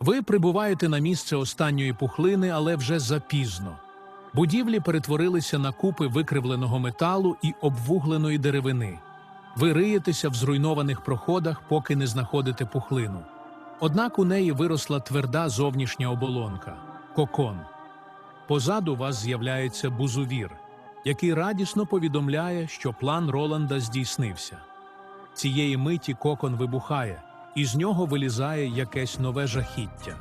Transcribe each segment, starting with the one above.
Ви прибуваєте на місце останньої пухлини, але вже запізно. Будівлі перетворилися на купи викривленого металу і обвугленої деревини. Ви риєтеся в зруйнованих проходах, поки не знаходите пухлину. Однак у неї виросла тверда зовнішня оболонка кокон. Позаду вас з'являється бузувір, який радісно повідомляє, що план Роланда здійснився. Цієї миті кокон вибухає, і з нього вилізає якесь нове жахіття.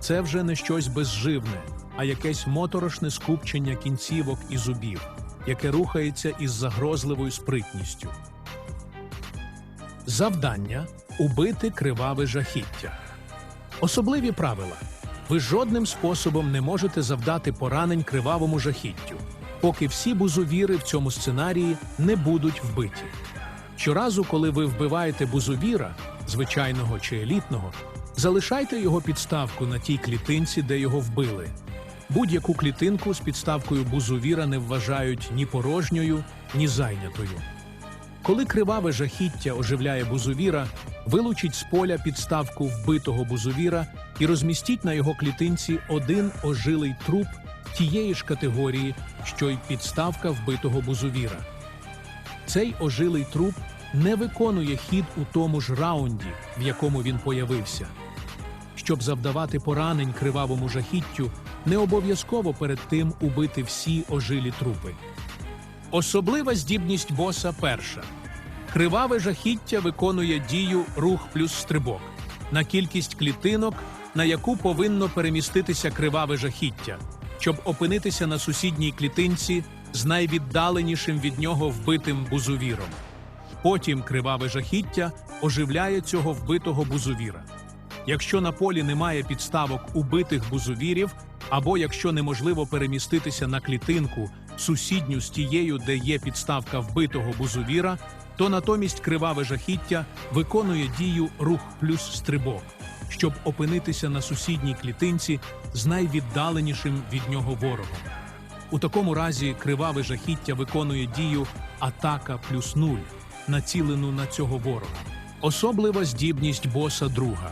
Це вже не щось безживне, а якесь моторошне скупчення кінцівок і зубів, яке рухається із загрозливою спритністю. Завдання убити криваве жахіття. Особливі правила. Ви жодним способом не можете завдати поранень кривавому жахіттю, поки всі бузовіри в цьому сценарії не будуть вбиті. Щоразу, коли ви вбиваєте бузовіра, звичайного чи елітного, залишайте його підставку на тій клітинці, де його вбили. Будь-яку клітинку з підставкою бузовіра не вважають ні порожньою, ні зайнятою. Коли криваве жахіття оживляє бузовіра, вилучіть з поля підставку вбитого бузовіра і розмістіть на його клітинці один ожилий труп тієї ж категорії, що й підставка вбитого бузовіра. Цей ожилий труп не виконує хід у тому ж раунді, в якому він появився. Щоб завдавати поранень кривавому жахіттю, не обов'язково перед тим убити всі ожилі трупи. Особлива здібність боса перша. Криваве жахіття виконує дію рух плюс стрибок на кількість клітинок, на яку повинно переміститися криваве жахіття, щоб опинитися на сусідній клітинці з найвіддаленішим від нього вбитим бузувіром. Потім криваве жахіття оживляє цього вбитого бузувіра. Якщо на полі немає підставок убитих бузувірів, або якщо неможливо переміститися на клітинку, сусідню з тією, де є підставка вбитого бузувіра, то натомість криваве жахіття виконує дію рух плюс стрибок, щоб опинитися на сусідній клітинці з найвіддаленішим від нього ворогом. У такому разі криваве жахіття виконує дію атака плюс нуль, націлену на цього ворога. Особлива здібність боса друга.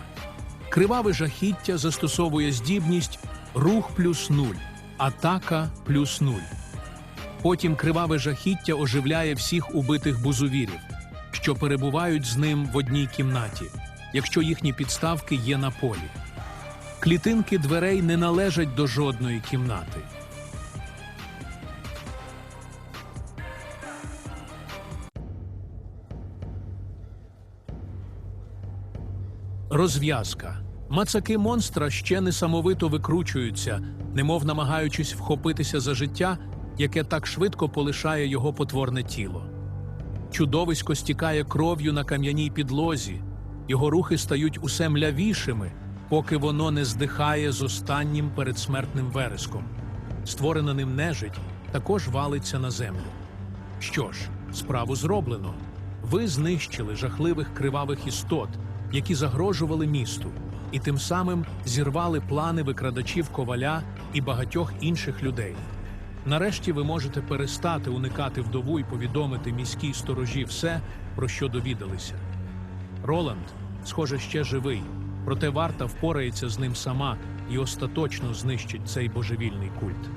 Криваве жахіття застосовує здібність рух плюс нуль, атака плюс нуль. Потім криваве жахіття оживляє всіх убитих бузувірів, що перебувають з ним в одній кімнаті, якщо їхні підставки є на полі. Клітинки дверей не належать до жодної кімнати. Розв'язка. Мацаки монстра ще несамовито викручуються, немов намагаючись вхопитися за життя, яке так швидко полишає його потворне тіло. Чудовисько стікає кров'ю на кам'яній підлозі, його рухи стають усе млявішими, поки воно не здихає з останнім передсмертним вереском. Створена ним нежить також валиться на землю. Що ж, справу зроблено. Ви знищили жахливих кривавих істот, які загрожували місту, і тим самим зірвали плани викрадачів коваля і багатьох інших людей. Нарешті ви можете перестати уникати вдову і повідомити міській сторожі все, про що довідалися. Роланд, схоже, ще живий, проте варта впорається з ним сама і остаточно знищить цей божевільний культ.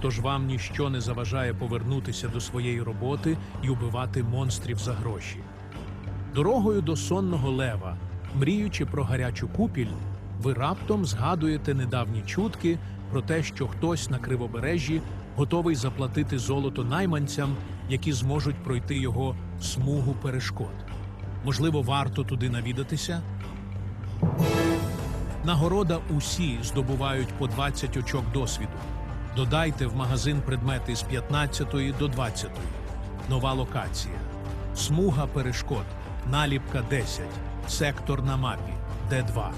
Тож вам ніщо не заважає повернутися до своєї роботи і убивати монстрів за гроші. Дорогою до сонного лева, мріючи про гарячу купіль, ви раптом згадуєте недавні чутки про те, що хтось на кривобережжі готовий заплатити золото найманцям, які зможуть пройти його смугу перешкод. Можливо, варто туди навідатися? Нагорода усі здобувають по 20 очок досвіду. Додайте в магазин предмети з 15 до 20. Нова локація. Смуга перешкод. Наліпка 10. Сектор на мапі. Д2.